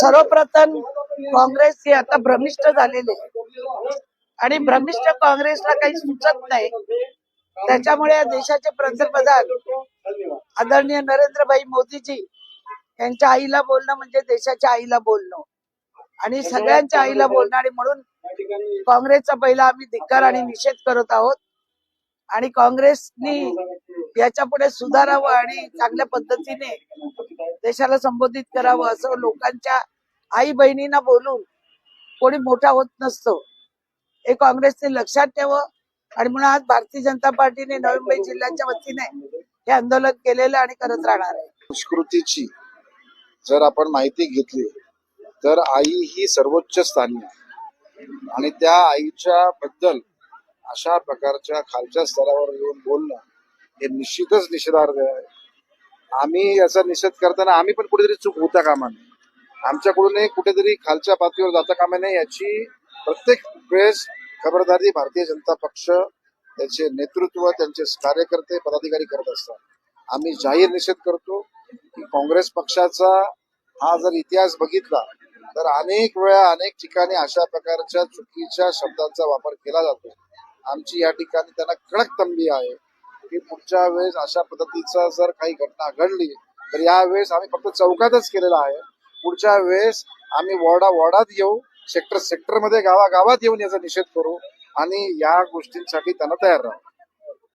सर्वप्रथम काँग्रेस हे आता भ्रमिष्ट झालेले आणि भ्रमिष्ट काँग्रेसला काही सुचत नाही. त्याच्यामुळे या देशाचे पंतप्रधान आदरणीय नरेंद्रभाई मोदीजी यांच्या आईला बोलणं म्हणजे देशाच्या आईला बोलणं. आणि सगळ्यांच्या आईला बोलणं आणि म्हणून काँग्रेसचा पहिला आम्ही धिक्कार आणि निषेध करत आहोत. आणि काँग्रेसनी याच्यापुढे सुधारावं आणि चांगल्या पद्धतीने देशाला संबोधित करावं असं लोकांच्या आई बहिणींना बोलून कोणी मोठा होत नसतो. हे काँग्रेसने लक्षात ठेवं आणि म्हणून आज भारतीय जनता पार्टीने नवी मुंबई जिल्ह्याच्या वतीने हे आंदोलन केलेलं आणि करत राहणार आहे. संस्कृतीची जर आपण माहिती घेतली तर आई ही सर्वोच्च स्थानी आहे. आणि त्या आईच्या बद्दल अशा प्रकारच्या खालच्या स्तरावर येऊन बोलणं हे निश्चितच निषेधार्ह आहे. आम्ही याचा निषेध करताना आम्ही पण कुठेतरी चूक होता कामा नये आमच्याकडूनही कुठेतरी खालच्या पातळीवर जाता कामा नये याची प्रत्येक वेळेस खबरदारी भारतीय जनता पक्ष त्याचे नेतृत्व त्यांचे कार्यकर्ते पदाधिकारी करत असतात. आम्ही जाहीर निषेध करतो की काँग्रेस पक्षाचा हा जर इतिहास बघितला तर अनेक वेळा अनेक ठिकाणी अशा प्रकारच्या चुकीच्या शब्दांचा वापर केला जातो. आमची या ठिकाणी त्यांना कडक तंबी आहे. मागच्या पुढच्या वेळेस अशा पद्धतीचा जर काही घटना घडली तर या वेळेस आम्ही फक्त चौकातच केलेला आहे. पुढच्या वेळेस आम्ही वॉर्डा वॉर्डात येऊ सेक्टर सेक्टरमध्ये गावागावात येऊन याचा निषेध करू आणि या गोष्टींसाठी त्यांना तयार राहू.